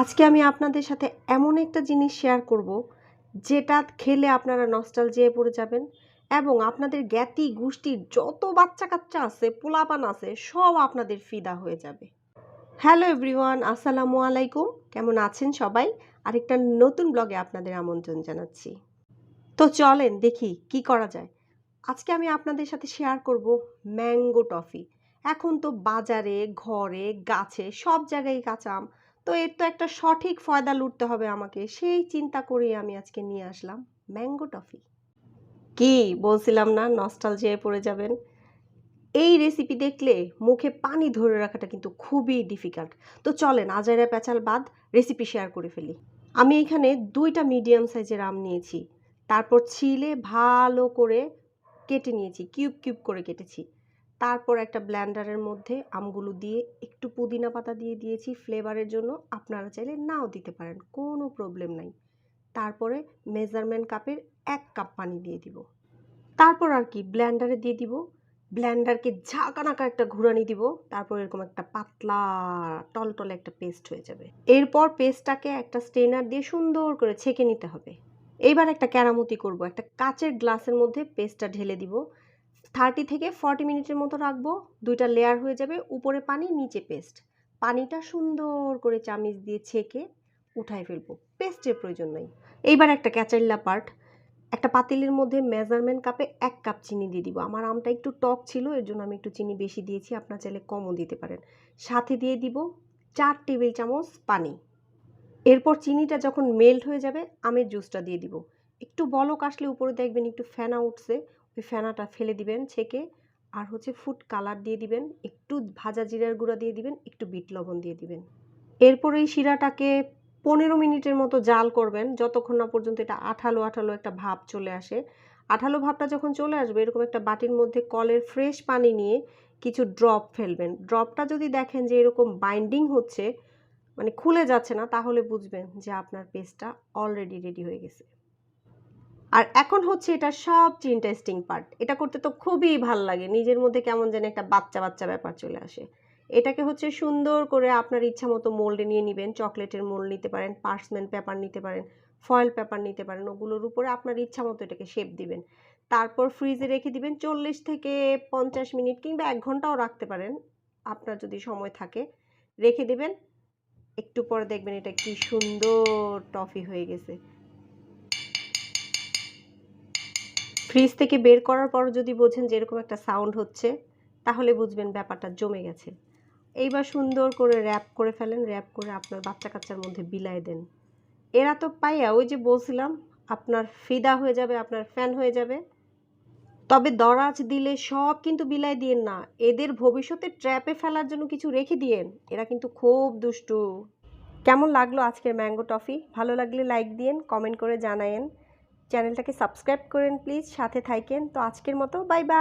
আজকে আমি আপনাদের সাথে এমন একটা জিনিস শেয়ার করব, যেটা খেলে আপনারা নস্টাল যেয়ে পড়ে যাবেন এবং আপনাদের জ্ঞাতি গোষ্ঠীর যত বাচ্চা কাচ্চা আছে, পোলাপান আছে, সব আপনাদের ফিদা হয়ে যাবে। হ্যালো এভরিওয়ান আসসালামু আলাইকুম। কেমন আছেন সবাই? আরেকটা নতুন ব্লগে আপনাদের আমন্ত্রণ জানাচ্ছি। তো চলেন দেখি কি করা যায়। আজকে আমি আপনাদের সাথে শেয়ার করব ম্যাঙ্গো টফি এখন তো বাজারে, ঘরে, গাছে সব জায়গায় কাঁচা আম তো এর তো একটা সঠিক ফয়দা লুটতে হবে আমাকে। সেই চিন্তা করেই আমি আজকে নিয়ে আসলাম ম্যাঙ্গো টফি। কি বলছিলাম না? নস্টাল যেয়ে পড়ে যাবেন। এই রেসিপি দেখলে মুখে পানি ধরে রাখাটা কিন্তু খুবই ডিফিকাল্ট তো চলেন, আজাইরা পেঁচাল বাদ রেসিপি শেয়ার করে ফেলি। আমি এখানে দুইটা মিডিয়াম সাইজের আম নিয়েছি। তারপর ছিলে ভালো করে কেটে নিয়েছি কিউব কিউব করে কেটেছি। তারপর একটা ব্ল্যান্ডারের মধ্যে আমগুলো দিয়ে একটু পুদিনা পাতা দিয়ে দিয়েছি ফ্লেভারের জন্য। আপনারা চাইলে নাও দিতে পারেন, কোনো প্রবলেম নাই। তারপরে মেজারমেন্ট কাপের এক কাপ পানি দিয়ে দিব। তারপর আর কি ব্ল্যান্ডারে দিয়ে দিব। ব্ল্যান্ডারকে ঝাঁকানাকা একটা ঘুরানি দিব, তারপর এরকম একটা পাতলা, টলটলে একটা পেস্ট হয়ে যাবে। এরপর পেস্টটাকে একটা স্টেনার দিয়ে সুন্দর করে ছেঁকে নিতে হবে। এইবার একটা কেরামতি করব, একটা কাচের গ্লাসের মধ্যে পেস্টটা ঢেলে দিব। থার্টি থেকে ফর্টি মিনিটের মতো রাখব। দুইটা লেয়ার হয়ে যাবে উপরে পানি, নিচে পেস্ট পানিটা সুন্দর করে চামিচ দিয়ে ছেঁকে উঠায় ফেলব। পেস্টের প্রয়োজন নাই। এইবার একটা ক্যাচাল্লা পার্ট একটা পাতিলের মধ্যে মেজারমেন্ট কাপে এক কাপ চিনি দিয়ে দিব। আমার আমটা একটু টক ছিল, এর জন্য আমি একটু চিনি বেশি দিয়েছি, আপনার চাইলে কমও দিতে পারেন। সাথে দিয়ে দিব চার টেবিল চামচ পানি। এরপর চিনিটা যখন মেল্ট হয়ে যাবে, আমের জুসটা দিয়ে দিব। একটু বলক আসলে উপরে দেখবেন একটু ফেনা উঠছে ফেনাটা ফেলে দিবেন, ছেঁকে। আর হচ্ছে ফুড কালার দিয়ে দিবেন, একটু ভাজা জিরার গুঁড়া দিয়ে দিবেন, একটু বিট লবণ দিয়ে দিবেন। এরপর এই শিরাটাকে পনেরো মিনিটের মতো জাল করবেন, যতক্ষণ না পর্যন্ত এটা আঠালো আঠালো একটা ভাব চলে আসে। আঠালো ভাবটা যখন চলে আসবে, এরকম একটা বাটির মধ্যে কলের ফ্রেশ পানি নিয়ে কিছু ড্রপ ফেলবেন। ড্রপটা যদি দেখেন যে এরকম বাইন্ডিং হচ্ছে মানে খুলে যাচ্ছে না, তাহলে বুঝবেন যে আপনার পেস্টটা অলরেডি রেডি হয়ে গেছে। আর এখন হচ্ছে এটা সবচেয়ে ইন্টারেস্টিং পার্ট এটা করতে তো খুবই ভালো লাগে। নিজের মধ্যে কেমন যেন একটা বাচ্চা বাচ্চা ব্যাপার চলে আসে। এটাকে হচ্ছে সুন্দর করে আপনার ইচ্ছা মতো মোল্ডে নিয়ে নেবেন চকলেটের মোল্ড নিতে পারেন পার্সমেন্ট পেপার নিতে পারেন ফয়েল পেপার নিতে পারেন, ওগুলোর উপরে আপনার ইচ্ছা মতো এটাকে শেপ দিবেন। তারপর ফ্রিজে রেখে দিবেন চল্লিশ থেকে পঞ্চাশ মিনিট কিংবা এক ঘন্টাও রাখতে পারেন, আপনার যদি সময় থাকে। রেখে দিবেন, একটু পরে দেখবেন এটা কি সুন্দর টফি হয়ে গেছে। ফ্রিজ থেকে বের করার পর যদি বোঝেন যে এরকম একটা সাউন্ড হচ্ছে, তাহলে বুঝবেন ব্যাপারটা জমে গেছে। এইবার সুন্দর করে র্যাপ করে ফেলেন র্যাপ করে আপনার বাচ্চা কাচ্চার মধ্যে বিলাই দেন। এরা তো পাইয়া, ওই যে বলছিলাম, আপনার ফিদা হয়ে যাবে, আপনার ফ্যান হয়ে যাবে। তবে দরাজ দিলে সব কিন্তু বিলাই দিয়েন না। এদের ভবিষ্যতে ট্র্যাপে ফেলার জন্য কিছু রেখে দিয়েন। এরা কিন্তু খুব দুষ্টু। কেমন লাগল আজকের ম্যাঙ্গো টফি ভালো লাগলে লাইক দিয়েন কমেন্ট করে জানায়েন। চ্যানেলটাকে সাবস্ক্রাইব করেন প্লিজ সাথে থাকেন তো আজকের মতো বাই বাই।